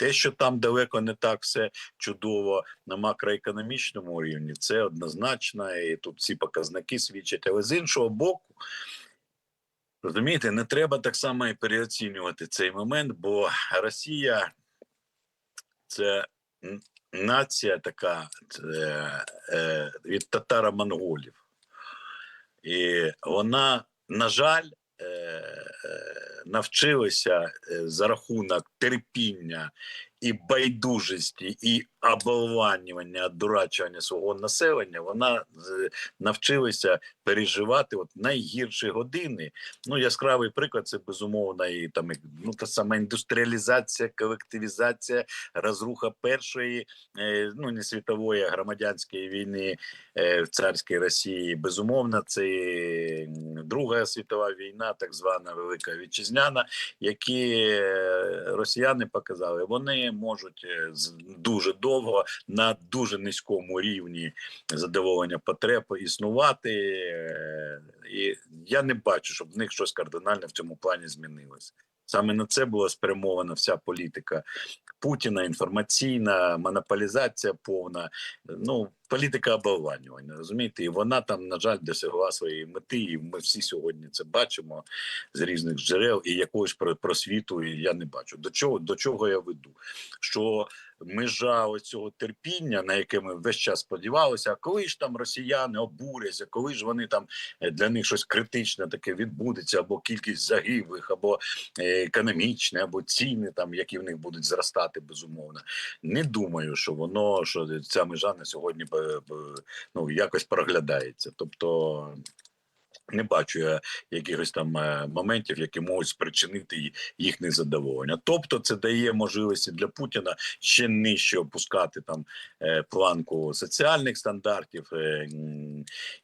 Те, що там далеко не так все чудово на макроекономічному рівні, це однозначно, і тут всі показники свідчать. Але з іншого боку, розумієте, не треба так само і переоцінювати цей момент, бо Росія це нація така е, е, від татаро-монголів. І вона, на жаль, е, е, за рахунок терпіння і байдужості, і оболванювання, одурачування свого населення, вона навчилася переживати от найгірші години. Ну, яскравий приклад це безумовно і там ну, та сама індустріалізація, колективізація, розруха першої, е, ну не світової, а громадянської війни е, в царській Росії. Безумовно, це Друга світова війна, так звана Велика Вітчизняна, які е, росіяни показали, вони можуть е, дуже довго на дуже низькому рівні задоволення потреб існувати. е, І я не бачу, щоб в них щось кардинальне в цьому плані змінилося. Саме на це була спрямована вся політика Путіна, інформаційна монополізація повна. Ну, політика оболванювання, розумієте, і вона там, на жаль, досягла своєї мети, і ми всі сьогодні це бачимо з різних джерел, і якогось про- просвіту я не бачу. До чого до чого я веду? Що межа оцього терпіння, на яке ми весь час сподівалися, а коли ж там росіяни обуряться, коли ж вони там е, для них щось критичне таке відбудеться, або кількість загиблих, або е, економічне, або ціни, там які в них будуть зростати, безумовно. Не думаю, що воно що ця межа на сьогодні ну якось проглядається. Тобто. Не бачу я якихось там е, моментів, які можуть спричинити їх незадоволення. Тобто, це дає можливості для Путіна ще нижче опускати там е, планку соціальних стандартів, е,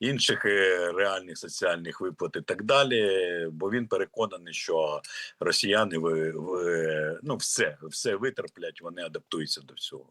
інших е, реальних соціальних виплат і так далі. Бо він переконаний, що росіяни ви, ви, ну все, все витерплять, вони адаптуються до всього.